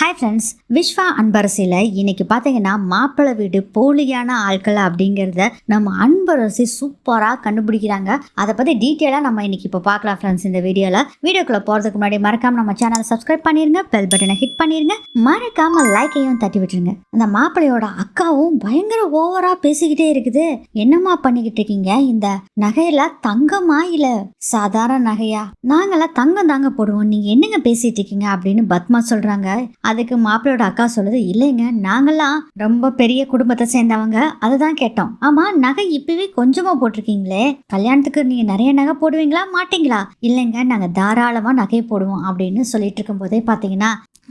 Hi friends Vishwa அன்பரசியில் இன்னைக்கு பார்த்தீங்கன்னா மாப்பிள்ளை வீடு போலியான ஆட்கள் அப்படிங்கிறத நம்ம அன்பரசி சூப்பராக கண்டுபிடிக்கிறாங்க. அதை பற்றி டீட்டெயிலாக நம்ம இன்னைக்கு இப்போ பார்க்கலாம் ஃப்ரெண்ட்ஸ் இந்த வீடியோவில் வீடியோக்குள்ளே போகிறதுக்கு முன்னாடி மறக்காம நம்ம சேனலை சப்ஸ்கிரைப் பண்ணிருங்க பெல் பட்டனை ஹிட் பண்ணிருங்க. மறக்காம லைக்கையும் தட்டி விட்டுருங்க. அந்த மாப்பிள்ளையோட அக்காவும் பயங்கர ஓவராக பேசிக்கிட்டே இருக்குது. என்னம்மா பண்ணிக்கிட்டு இருக்கீங்க? இந்த நகையில தங்கமா இல்லை? சாதாரண நகையா? நாங்களாம் தங்கம் தாங்க போடுவோம். நீங்கள் என்னங்க பேசிகிட்டு இருக்கீங்க அப்படின்னு பத்மா சொல்கிறாங்க அதுக்கு மாப்பிள்ளையோட அக்கா சொல்லுது இல்லைங்க நாங்களாம் ரொம்ப பெரிய குடும்பத்தை சேர்ந்தவங்க. அதுதான் கேட்டோம். ஆமா நகை இப்பவே கொஞ்சமா போட்டிருக்கீங்களே. கல்யாணத்துக்கு நீங்க நிறைய நகை போடுவீங்களா மாட்டீங்களா? இல்லைங்க நாங்க தாராளமா நகை போடுவோம் அப்படின்னு சொல்லிட்டு இருக்கும் போதே பாத்தீங்கன்னா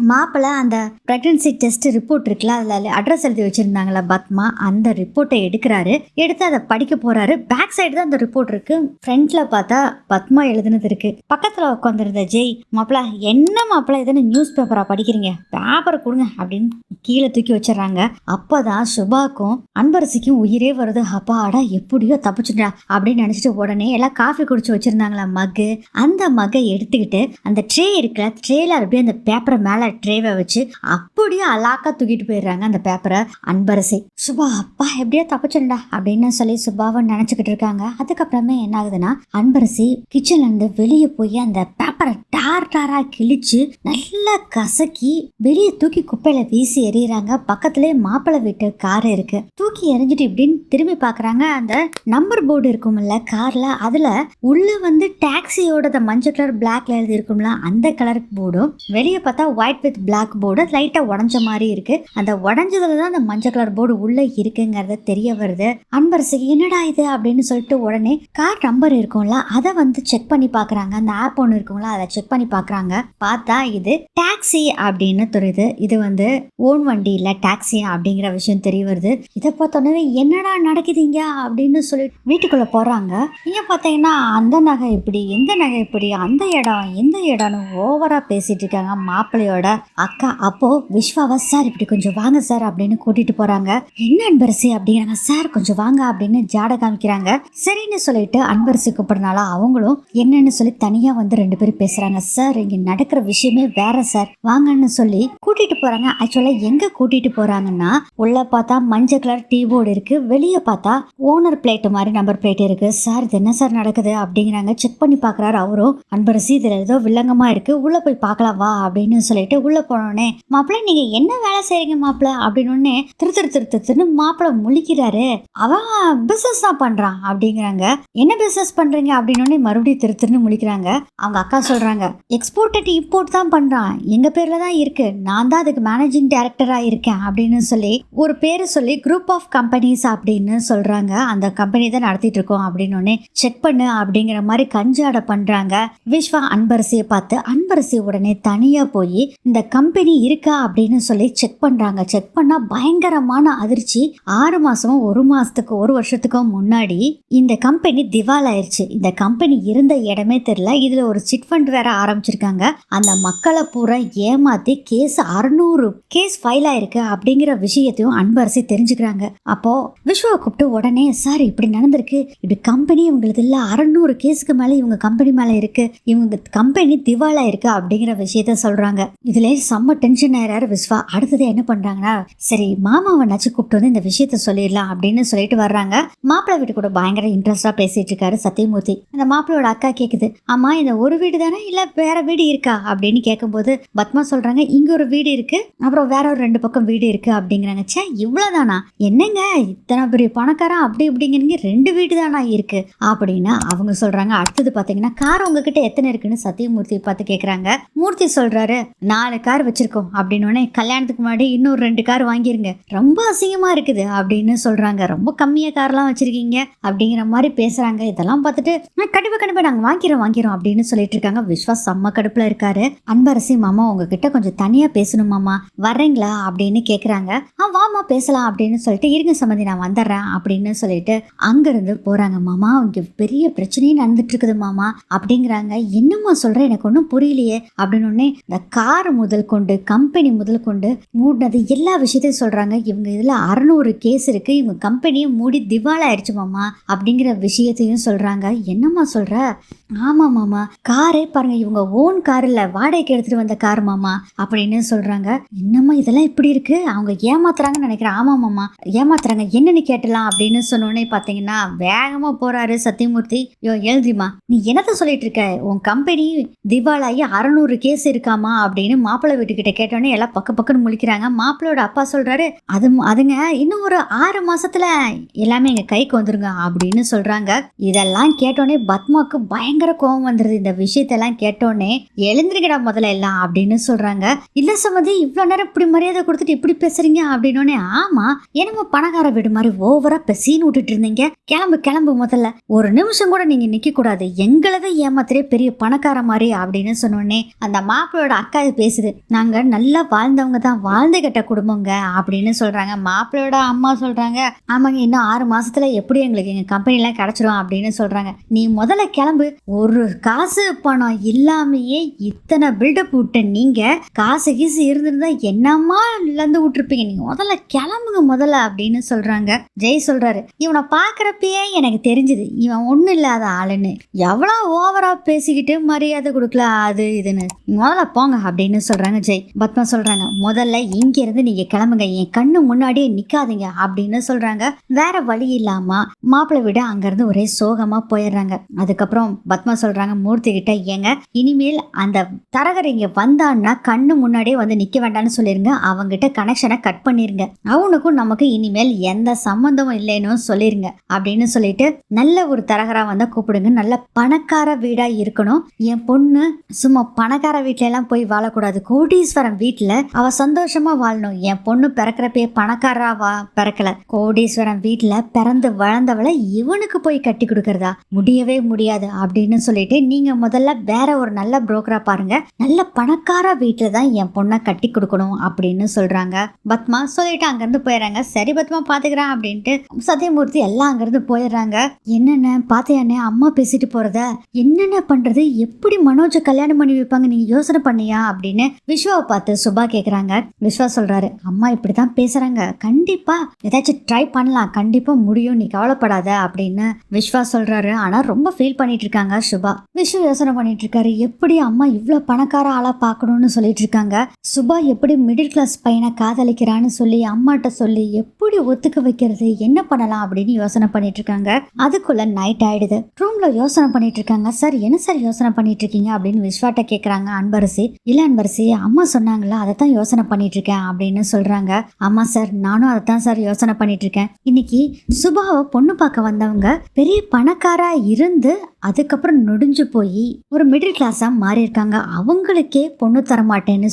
மாப்பிள்ளை அந்த ப்ரெக்னன்சி டெஸ்ட் ரிப்போர்ட் இருக்குல்ல அதில் அட்ரஸ் எழுதி வச்சுருந்தாங்களா பத்மா. அந்த ரிப்போர்ட்டை எடுக்கிறாரு. எடுத்து அதை படிக்க போகிறாரு பேக் சைடு தான் அந்த ரிப்போர்ட் இருக்குது ஃப்ரண்ட்டில் பார்த்தா பத்மா எழுதுனது இருக்குது பக்கத்தில் உட்காந்துருந்த ஜெய் மாப்பிள்ள என்ன மாப்பிள்ள எதுன்னு நியூஸ் பேப்பராக படிக்கிறீங்க பேப்பரை கொடுங்க அப்படின்னு கீழே தூக்கி வச்சிடறாங்க. அப்பதான் சுபாக்கும் அன்பரசிக்கும் உயிரே வருது. அப்பாடா எப்படியோ தப்பிச்சுட்டா அப்படின்னு நினச்சிட்டு உடனே எல்லாம் காஃபி குடிச்சு வச்சுருந்தாங்களா மக்கு அந்த மகை எடுத்துக்கிட்டு அந்த ட்ரே இருக்குல்ல ட்ரேல அப்படியே அந்த பேப்பரை மேலே ட்ரேவை வச்சு அப்படியே அலாக்கா தூக்கிட்டு போயிடுறாங்க அந்த பேப்பரை அன்பரசி சுபா அப்பா எப்படியோ தப்பிச்சிருந்தா அப்படின்னு சொல்லி சுபாவை நினச்சிக்கிட்டு இருக்காங்க. அதுக்கப்புறமே என்ன ஆகுதுன்னா அன்பரசி கிச்சன்ல இருந்து வெளியே போய் அந்த பேப்பர் டார் டாரா கிழிச்சு நல்லா கசக்கி வெளியே தூக்கி குப்பையில வீசி எறிகிறாங்க பக்கத்துலயே மாப்பிள்ளை வீட்டு கார் இருக்கு. தூக்கி எறிஞ்சிட்டு இப்படின்னு திரும்பி பாக்குறாங்க அந்த நம்பர் போர்டு இருக்கும்ல கார்ல அதுல உள்ள வந்து டாக்ஸியோட மஞ்சள் கலர் பிளாக்ல எழுதி இருக்கும்ல அந்த கலர் போர்டும் வெளியே பார்த்தா ஒயிட் வித் பிளாக் போர்டு லைட்டா உடஞ்ச மாதிரி இருக்கு. அந்த உடஞ்சதுல தான் அந்த மஞ்சள் கலர் போர்டு உள்ள இருக்குங்கிறத தெரிய வருது. அன்பரசுக்கு என்னடா இது? அப்படின்னு சொல்லிட்டு உடனே கார் நம்பர் இருக்கும்ல அதை வந்து செக் பண்ணி பாக்குறாங்க அந்த ஆப் ஒன்று இருக்கும்ல அதை செக் பண்ணி பார்க்குறாங்க பார்த்தா இது டாக்ஸி அப்படின்னு தெரியுது. இது வந்து ஓன் வண்டி இல்லை டாக்ஸி அப்படிங்கிற விஷயம் தெரிய வருது. இதை பார்த்தோன்னே என்னடா நடக்குதுங்க அப்படின்னு சொல்லி வீட்டுக்குள்ளே போகிறாங்க இங்கே பார்த்தீங்கன்னா அந்த நகை இப்படி எந்த நகை இப்படி அந்த இடம் எந்த இடம்னு ஓவராக பேசிட்டு இருக்காங்க மாப்பிள்ளையோட அக்கா. அப்போது விஸ்வாவா சார் இப்படி கொஞ்சம் வாங்க சார் அப்படின்னு கூட்டிகிட்டு போகிறாங்க என்ன அன்பரசி? அப்படிங்கிறாங்க. சார் கொஞ்சம் வாங்க அப்படின்னு ஜாட காமிக்கிறாங்க. சரின்னு சொல்லிட்டு அன்பரசி கூப்பிடுறனால அவங்களும் என்னன்னு சொல்லி தனியாக வந்து ரெண்டு பேரும் பேசுறாங்க சார் இங்க நடக்கிற விஷயமே வேற சார். வாங்கன்னு சொல்லி கூட்டிட்டு போறாங்க. ஆக்சுவலா எங்க கூட்டிட்டு போறாங்கன்னா உள்ள பார்த்தா மஞ்சள் கலர் டீ போர்டு இருக்கு. வெளியே பார்த்தா ஓனர் பிளேட் மாதிரி நம்பர் பிளேட் இருக்கு. சார் இது என்ன சார் நடக்குது? அப்படிங்கிறாங்க. செக் பண்ணி பாக்குறாரு அவரும். அன்பரசி இதுல ஏதோ வில்லங்கமா இருக்கு. உள்ள போய் பார்க்கலாம் வா அப்படின்னு சொல்லிட்டு உள்ள போனோடனே மாப்பிள்ளை நீங்க என்ன வேலை செய்றீங்க மாப்பிள்ளை அப்படின்னு உடனே திரு திரு திரு திருன்னு மாப்பிள்ளை முழிக்கிறாரு. அவன் பிசினஸ் தான் பண்றான் அப்படிங்கிறாங்க. என்ன பிசினஸ் பண்றீங்க? அப்படின்னு உடனே மறுபடியும் திரு திருன்னு முழிக்கிறாங்க. அவங்க அக்கா சொல்கிறாங்க எக்ஸ்போர்ட்டட் இம்போர்ட் தான் பண்ணுறான் எங்கள் பேரில் தான் இருக்குது நான் தான் அதுக்கு மேனேஜிங் டைரக்டராக இருக்கேன் அப்படின்னு சொல்லி ஒரு பேரை சொல்லி குரூப் ஆஃப் கம்பெனிஸ் அப்படின்னு சொல்கிறாங்க அந்த கம்பெனி தான் நடத்திட்டு இருக்கோம் அப்படின்னு செக் பண்ணு அப்படிங்கிற மாதிரி கஞ்சாட பண்ணுறாங்க விஸ்வா அன்பரசியை பார்த்து அன்பரசி உடனே தனியாக போய் இந்த கம்பெனி இருக்கா அப்படின்னு சொல்லி செக் பண்ணுறாங்க செக் பண்ணால் பயங்கரமான அதிர்ச்சி. ஆறு மாதமும் ஒரு மாதத்துக்கு ஒரு வருஷத்துக்கும் முன்னாடி இந்த கம்பெனி திவால் ஆயிடுச்சு இந்த கம்பெனி இருந்த இடமே தெரில இதில் ஒரு சிட் ஃபண்ட் வேற ஆரம்பிச்சிருக்காங்க. அந்த மக்களை பூரா ஏமாத்தி கேஸ் அறுநூறு கேஸ் ஃபைல் ஆயிருக்கு அப்படிங்கிற விஷயத்தையும் அன்பரசி தெரிஞ்சுக்கிறாங்க. அப்போ விஸ்வாவை கூப்பிட்டு உடனே சார் இப்படி நடந்திருக்கு. இப்படி கம்பெனி இவங்களுக்கு இல்ல. அறநூறு கேஸுக்கு மேல இவங்க கம்பெனி மேல இருக்கு. இவங்க கம்பெனி திவாலா இருக்கு. அப்படிங்கிற விஷயத்த சொல்றாங்க. இதுல செம்ம டென்ஷன் ஆயிராரு விஸ்வா அடுத்தது என்ன பண்றாங்கன்னா சரி மாமாவை நச்சு கூப்பிட்டு வந்து இந்த விஷயத்த சொல்லிடலாம் அப்படின்னு சொல்லிட்டு வர்றாங்க. மாப்பிள்ளை வீட்டு கூட பயங்கர இன்ட்ரெஸ்டா பேசிட்டு இருக்காரு சத்தியமூர்த்தி. அந்த மாப்பிள்ளையோட அக்கா கேக்குது ஆமா இந்த ஒரு வீடு தானே இல்லை வேற வீடு இருக்கா அப்படின்னு கேட்கும்போது பத்மா சொல்றாங்க இங்க ஒரு வீடு இருக்கு அப்புறம் வேற ஒரு ரெண்டு பக்கம் வீடு இருக்கு அப்படிங்கிறாங்க. ச்சே இவ்வளோதானா என்னங்க? இத்தனை பெரிய பணக்காரன் அப்படி இப்படிங்கிறீங்க ரெண்டு வீடு தானா இருக்கு? அப்படின்னு அவங்க சொல்றாங்க. அடுத்தது பாத்தீங்கன்னா கார் உங்ககிட்ட எத்தனை இருக்குன்னு சத்தியமூர்த்தி பார்த்து கேட்குறாங்க மூர்த்தி சொல்றாரு நாலு கார் வச்சிருக்கோம் அப்படின்னு உடனே கல்யாணத்துக்கு முன்னாடி இன்னொரு ரெண்டு கார் வாங்கிருங்க. ரொம்ப அசிங்கமா இருக்குது அப்படின்னு சொல்றாங்க. ரொம்ப கம்மியா கார்லாம் வச்சிருக்கீங்க அப்படிங்கிற மாதிரி பேசுறாங்க. இதெல்லாம் பார்த்துட்டு "ஆ, கண்டிப்பா கண்டிப்பா நாங்க வாங்கிறோம் வாங்கிறோம் அப்படின்னு சொல்லிட்டு இருக்காங்க. விஸ்வாஸ் செம்ம கடுப்புல இருக்காரு. அன்பரசி மாமா உங்ககிட்ட கொஞ்சம் தனியா பேசணும் மாமா. வர்றீங்களா? அப்படின்னு கேக்குறாங்க. ஆ வாமா பேசலாம் அப்படின்னு சொல்லிட்டு இருங்க சம்மந்தி நான் வந்துடுறேன் அப்படின்னு சொல்லிட்டு அங்கிருந்து போறாங்க. மாமா இங்க பெரிய பிரச்சனையே நடந்துட்டு இருக்குது மாமா அப்படிங்கிறாங்க. என்னம்மா சொல்ற? எனக்கு ஒன்றும் புரியலையே. அப்படின்னு உடனே இந்த கார் முதல் கொண்டு கம்பெனி முதல் கொண்டு மூடினது எல்லா விஷயத்தையும் சொல்றாங்க. இவங்க இதுல அறநூறு கேஸ் இருக்கு. இவங்க கம்பெனியை மூடி திவால் ஆயிடுச்சு மாமா அப்படிங்கிற விஷயத்தையும் சொல்றாங்க. என்னம்மா சொல்ற? ஆமா மாமா. காரே பாருங்க இவங்க ஓன் கார் இல்ல வாடகைக்கு எடுத்துட்டு வந்த கார் மாமா அப்படின்னு சொல்றாங்க. என்னம்மா இதெல்லாம் இப்படி இருக்கு? அவங்க ஏமாத்துறாங்கன்னு நினைக்கிறேன். ஆமா மாமா. ஏமாத்துறாங்க. என்னன்னு கேட்டலாம் அப்படின்னு சொன்னோடனே பாத்தீங்கன்னா வேகமா போறாரு சத்தியமூர்த்தி. யோ எழுதிமா நீ என்னத்த சொல்லிட்டு இருக்க? உன் கம்பெனி திவாலாகி அறநூறு கேஸ் இருக்காமா அப்படின்னு மாப்பிள்ளை வீட்டுக்கிட்ட கேட்டோடனே எல்லாம் பக்க பக்கன்னு முழிக்கிறாங்க. மாப்பிள்ளையோட அப்பா சொல்றாரு அது அதுங்க இன்னும் ஒரு ஆறு மாசத்துல எல்லாமே எங்க கைக்கு வந்துருங்க அப்படின்னு சொல்றாங்க. இதெல்லாம் கேட்டோடனே பத்மாவுக்கு பயங்கர கோபம் வந்துருது. இந்த விஷயத்தெல்லாம் கேட்டோன்னே எழுந்திருக்கடா முதல்ல எல்லாம் அப்படின்னு சொல்றாங்க. இல்ல சம்மதி இவ்வளவு நேரம் இப்படி மரியாதை கொடுத்துட்டு இப்படி பேசுறீங்க? அப்படின்னோடனே ஆமா என்னமோ பணக்கார வீடு மாதிரி ஓவரா பெசின்னு விட்டுட்டு இருந்தீங்க? கிளம்பு கிளம்பு முதல்ல. ஒரு நிமிஷம் கூட நீங்க நிக்க கூடாது எங்களதை ஏமாத்திரே பெரிய பணக்கார மாதிரி அப்படின்னு சொன்னோடனே அந்த மாப்பிள்ளையோட அக்கா பேசுது. நாங்க நல்லா வாழ்ந்தவங்க தான் வாழ்ந்து கட்ட குடும்பங்க அப்படின்னு சொல்றாங்க. மாப்பிள்ளையோட அம்மா சொல்றாங்க ஆமாங்க இன்னும் ஆறு மாசத்துல எப்படி எங்களுக்கு எங்க கம்பெனிலாம் கிடைச்சிடும் அப்படின்னு சொல்றாங்க. நீ முதல்ல கிளம்பு. ஒரு காசு பணம் இல்லாமையே இத்தனை பில்டப் விட்ட நீங்கள் காசு கீசு இருந்திருந்தா என்னம்மா இழந்து விட்டுருப்பீங்க? நீங்கள் முதல்ல கிளம்புங்க முதல்ல அப்படின்னு சொல்கிறாங்க ஜெய் சொல்கிறாரு இவனை பார்க்குறப்பயே எனக்கு தெரிஞ்சுது இவன் ஒன்றும் இல்லாத ஆளுன்னு. எவ்வளோ ஓவராக பேசிக்கிட்டு மரியாதை கொடுக்கல அது இதுன்னு. முதல்ல போங்க அப்படின்னு சொல்கிறாங்க ஜெய். பத்மா சொல்கிறாங்க முதல்ல இங்கேருந்து நீங்கள் கிளம்புங்க என் கண்ணு முன்னாடியே நிற்காதீங்க அப்படின்னு சொல்கிறாங்க வேற வழி இல்லாமல் மாப்பிள்ளை விட அங்கேருந்து ஒரே சோகமாக போயிடுறாங்க. அதுக்கப்புறம் பத்மா சொல்கிறாங்க மூர்த்தி கிட்ட ஏங்க இனிமேல் அந்த தரகர் இங்க வந்தான்னா கண்ணு முன்னாடியே வந்து நிக்க வேண்டாம்னு சொல்லிருங்க. அவங்கிட்ட கனெக்ஷனை கட் பண்ணிருங்க. அவனுக்கும் நமக்கு இனிமேல் எந்த சம்மந்தமும் இல்லைன்னு சொல்லிருங்க. அப்படின்னு சொல்லிட்டு நல்ல ஒரு தரகரா வந்தா கூப்பிடுங்க. நல்ல பணக்கார வீடா இருக்கணும். என் பொண்ணு சும்மா பணக்கார வீட்டிலலாம் எல்லாம் போய் வாழக்கூடாது. கோடீஸ்வரம் வீட்டுல அவ சந்தோஷமா வாழணும். என் பொண்ணு பிறக்கிறப்பே பணக்காரா வா பிறக்கல. கோடீஸ்வரம் வீட்டுல பிறந்து வளர்ந்தவளை இவனுக்கு போய் கட்டி கொடுக்கறதா? முடியவே முடியாது அப்படின்னு சொல்லிட்டு நீங்க முதல்ல வேற ஒரு நல்ல புரோக்கரா பாருங்க. நல்ல பணக்கார வீட்டுல தான் என் பொண்ணை கட்டி கொடுக்கணும் அப்படின்னு சொல்றாங்க. பத்மா சொல்லிட்டு அங்கிருந்து போயிடுறாங்க சரி பத்மா பாத்துக்கிறேன் அப்படின்ட்டு சத்யமூர்த்தி எல்லாம் அங்கிருந்து போயிடுறாங்க என்னென்ன பாத்தியானே அம்மா பேசிட்டு போறத? என்னென்ன பண்றது? எப்படி மனோஜை கல்யாணம் பண்ணி வைப்பாங்க? நீங்க யோசனை பண்ணியா? அப்படின்னு விஸ்வாவை பார்த்து சுபா கேக்குறாங்க. விஸ்வா சொல்றாரு அம்மா இப்படிதான் பேசுறாங்க. கண்டிப்பா ஏதாச்சும் ட்ரை பண்ணலாம். கண்டிப்பா முடியும். நீ கவலைப்படாத. அப்படின்னு விஸ்வா சொல்றாரு. ஆனா ரொம்ப ஃபீல் பண்ணிட்டு இருக்காங்க சுபா. விஸ்வ யோசனை பண்ணி இருக்காரு எப்படி அம்மா இவ்வளவு பணக்கார ஆளா பார்க்கணும்னு சொல்லிட்டு இருக்காங்க சுபா எப்படி மிடில் கிளாஸ் பையனை காதலிக்கிறான்னு சொல்லி அம்மாட்ட சொல்லி எப்படி ஒத்துக்க வைக்கிறது என்ன பண்ணலாம் அப்படின்னு யோசனை பண்ணிட்டு இருக்காங்க அதுக்குள்ள நைட் ஆயிடுது. ரூம்ல யோசனை பண்ணிட்டு இருக்காங்க சார் என்ன சார் யோசனை பண்ணிட்டு இருக்கீங்க அப்படின்னு விஸ்வாட்ட கேக்குறாங்க அன்பரசி. இல்ல அன்பரசி அம்மா சொன்னாங்களா அதை தான் யோசனை பண்ணிட்டு இருக்கேன் அப்படின்னு சொல்றாங்க. ஆமா சார் நானும் அதை தான் சார் யோசனை பண்ணிட்டு இருக்கேன் இன்னைக்கு சுபாவை பொண்ணு பார்க்க வந்தவங்க பெரிய பணக்காரா இருந்து அதுக்கப்புறம் நொடிஞ்சு போய் ஒரு மிடில் கிளாஸாக மாறியிருக்காங்க. அவங்களுக்கே பொண்ணு தர மாட்டேன்னு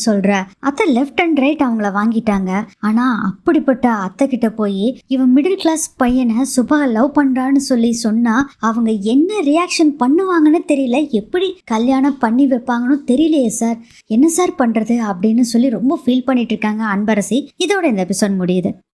அத்தை லெஃப்ட் அண்ட் ரைட் அவங்கள வாங்கிட்டாங்க. ஆனால் அப்படிப்பட்ட அத்தை கிட்ட போய் இவன் மிடில் கிளாஸ் பையனை சுபா லவ் பண்ணுறான்னு சொல்லி சொன்னால் அவங்க என்ன ரியாக்ஷன் பண்ணுவாங்கன்னு தெரியல. எப்படி கல்யாணம் பண்ணி வைப்பாங்கன்னு தெரியலையே சார் என்ன சார் பண்ணுறது அப்படின்னு சொல்லி ரொம்ப ஃபீல் பண்ணிட்டு இருக்காங்க அன்பரசி. இதோட இந்த எபிசோட் முடியுது.